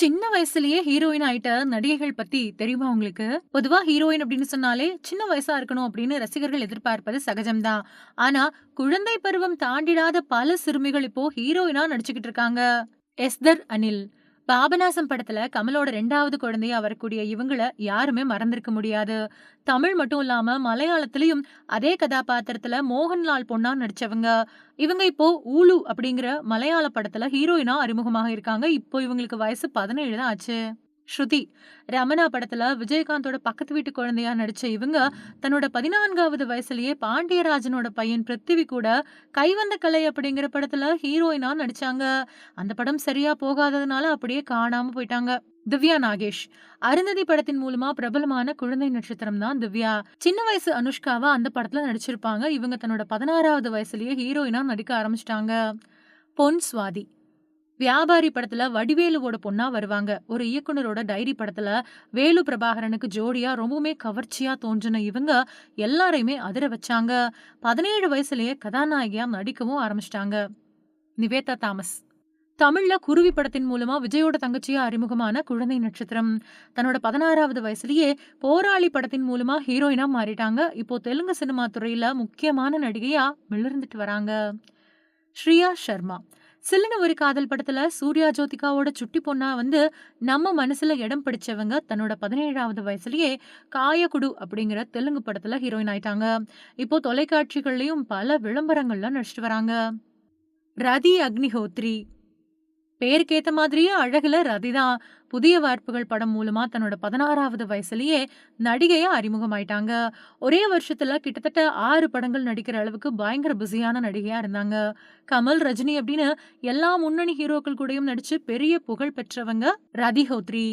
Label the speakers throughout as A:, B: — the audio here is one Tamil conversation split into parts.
A: சின்ன வயசுலயே ஹீரோயின் ஆயிட்ட நடிகைகள் பத்தி தெரியுமா உங்களுக்கு? பொதுவா ஹீரோயின் அப்படின்னு சொன்னாலே சின்ன வயசா இருக்கணும் அப்படின்னு ரசிகர்கள் எதிர்பார்ப்பது சகஜம்தான். ஆனா, குழந்தை பருவம் தாண்டிடாத பல சிறுமிகள் இப்போ ஹீரோயினா நடிச்சுக்கிட்டு இருக்காங்க. எஸ்தர் அனில். பாபநாசம் படத்துல கமலோட ரெண்டாவது குழந்தையா வரக்கூடிய இவங்கள யாருமே மறந்திருக்க முடியாது. தமிழ் மட்டும் இல்லாம மலையாளத்திலயும் அதே கதாபாத்திரத்துல மோகன்லால் பொண்ணா நடிச்சவங்க. இவங்க இப்போ ஊலு அப்படிங்கிற மலையாள படத்துல ஹீரோயினா அறிமுகமாக இருக்காங்க. இப்போ இவங்களுக்கு வயசு 17 தான் ஆச்சு. ஸ்ருதி. ரமணா படத்துல விஜயகாந்தோட பக்கத்து வீட்டு குழந்தையா நடிச்ச இவங்க, தன்னோட 14வது வயசுலயே பாண்டியராஜனோட பையன் பிருத்திவி கூட கைவந்த கலை அப்படிங்கிற படத்துல ஹீரோயினா நடிச்சாங்க. அந்த படம் சரியா போகாததுனால அப்படியே காணாம போயிட்டாங்க. திவ்யா நாகேஷ். அருந்ததி படத்தின் மூலமா பிரபலமான குழந்தை நட்சத்திரம் தான் திவ்யா. சின்ன வயசு அனுஷ்காவா அந்த படத்துல நடிச்சிருப்பாங்க. இவங்க தன்னோட 16வது வயசுலயே ஹீரோயினா நடிக்க ஆரம்பிச்சிட்டாங்க பொன் சுவாதி. வியாபாரி படத்துல வடிவேலுவோட பொண்ணா வருவாங்க. ஒரு இயக்குனரோட டைரி படத்துல வேலு பிரபாகரனுக்கு ஜோடியா ரொம்பவுமே கவர்ச்சியா தோன்றின இவங்க எல்லாரையுமே அதிர வச்சாங்க. 17 வயசுலயே கதாநாயகியா நடிக்கவும் ஆரம்பிச்சிட்டாங்க நிவேதா தாமஸ். தமிழ்ல குருவி படத்தின் மூலமா விஜயோட தங்கச்சியா அறிமுகமான குழந்தை நட்சத்திரம். தன்னோட 16வது வயசுலயே போராளி படத்தின் மூலமா ஹீரோயினா மாறிட்டாங்க. இப்போ தெலுங்கு சினிமா துறையில முக்கியமான நடிகையா மிளர்ந்துட்டு வராங்க. ஸ்ரீயா ஷர்மா. சில்லுன்னு ஒரு காதல் படத்துல சூர்யா ஜோதிகாவோட சுட்டி பொண்ணா வந்து நம்ம மனசுல இடம் பிடிச்சவங்க தன்னோட 17வது வயசுலயே காயக்குடு அப்படிங்கிற தெலுங்கு படத்துல ஹீரோயின் ஆயிட்டாங்க. இப்போ தொலைக்காட்சிகள்லயும் பல விளம்பரங்கள்ல நடிச்சிட்டு வராங்க. ரதி அக்னிஹோத்ரி. பேருக்கேத்த மாதிரியே அழகுல ரதிதா புதிய வார்ப்புகள் படம் மூலமா தன்னோட 16வது வயசுலயே நடிகையா அறிமுகமாயிட்டாங்க. ஒரே வருஷத்துல கிட்டத்தட்ட ஆறு படங்கள் நடிக்கிற அளவுக்கு பயங்கர பிஸியான நடிகையா இருந்தாங்க. கமல், ரஜினி அப்படின்னு எல்லா முன்னணி ஹீரோக்கள் கூடயும் நடிச்சு பெரிய புகழ் பெற்றவங்க ரதி ஹோத்ரி.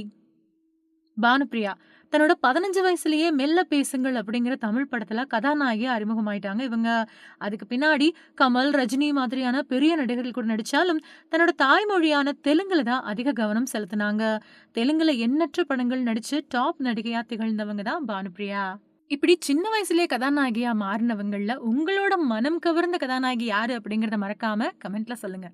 A: பானுப்ரியா தன்னோட 15 வயசுலயே மெல்ல பேசுங்கள் அப்படிங்கிற தமிழ் படத்துல கதாநாயகியா அறிமுகமாயிட்டாங்க இவங்க. அதுக்கு பின்னாடி கமல், ரஜினி மாதிரியான பெரிய நடிகர்கள் கூட நடிச்சாலும், தன்னோட தாய்மொழியான தெலுங்குல தான் அதிக கவனம் செலுத்துனாங்க. தெலுங்குல எண்ணற்ற படங்கள் நடிச்சு டாப் நடிகையா திகழ்ந்தவங்க தான் பானுப்ரியா இப்படி சின்ன வயசுலேயே கதாநாயகியா மாறுனவங்கள்ல உங்களோட மனம் கவர்ந்த கதாநாயகி யாரு அப்படிங்கிறத மறக்காம கமெண்ட்ல சொல்லுங்க.